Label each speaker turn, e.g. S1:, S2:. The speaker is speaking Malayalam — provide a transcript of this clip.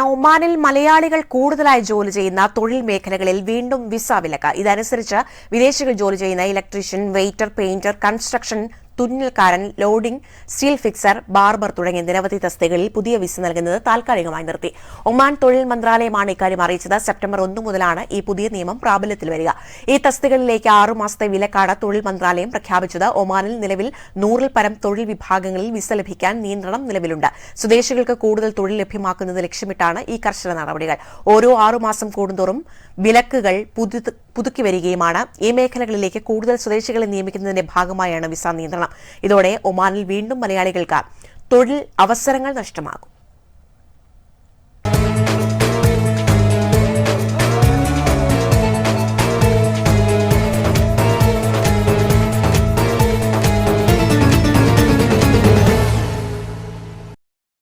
S1: ഒമാനിൽ മലയാളികൾ കൂടുതലായി ജോലി ചെയ്യുന്ന തൊഴിൽ മേഖലകളിൽ വീണ്ടും വിസ വിലക്ക്. ഇതനുസരിച്ച് വിദേശികൾ ജോലി ചെയ്യുന്ന ഇലക്ട്രീഷ്യൻ വെയിറ്റർ പെയിന്റർ കൺസ്ട്രക്ഷൻ തുന്നൽക്കാരൻ ലോഡിംഗ് സ്റ്റീൽ ഫിക്സർ ബാർബർ തുടങ്ങിയ നിരവധി തസ്തികകളിൽ പുതിയ വിസ നൽകുന്നത് താൽക്കാലികമായി നിർത്തി. ഒമാൻ തൊഴിൽ മന്ത്രാലയമാണ് ഇക്കാര്യം അറിയിച്ചത്. സെപ്റ്റംബർ ഒന്ന് മുതലാണ് ഈ പുതിയ നിയമം പ്രാബല്യത്തിൽ വരിക. ഈ തസ്തികകളിലേക്ക് ആറുമാസത്തെ വിലക്കാണ് തൊഴിൽ മന്ത്രാലയം പ്രഖ്യാപിച്ചത് ഒമാനിൽ നിലവിൽ നൂറിൽ പരം തൊഴിൽ വിഭാഗങ്ങളിൽ വിസ ലഭിക്കാൻ നിയന്ത്രണം നിലവിലുണ്ട്. സ്വദേശികൾക്ക് കൂടുതൽ തൊഴിൽ ലഭ്യമാക്കുന്നത് ലക്ഷ്യമിട്ടാണ് ഈ കർശന നടപടികൾ. ഓരോ ആറുമാസം കൂടുന്തോറും വിലക്കുകൾ പുതു- പുതുക്കി വരികയുമാണ്. ഈ മേഖലകളിലേക്ക് കൂടുതൽ സ്വദേശികളെ നിയമിക്കുന്നതിന്റെ ഭാഗമായാണ് വിസ നിയന്ത്രണം. ഇതോടെ ഒമാനിൽ വീണ്ടും മലയാളികൾക്ക് തൊഴിൽ അവസരങ്ങൾ നഷ്ടമാകും.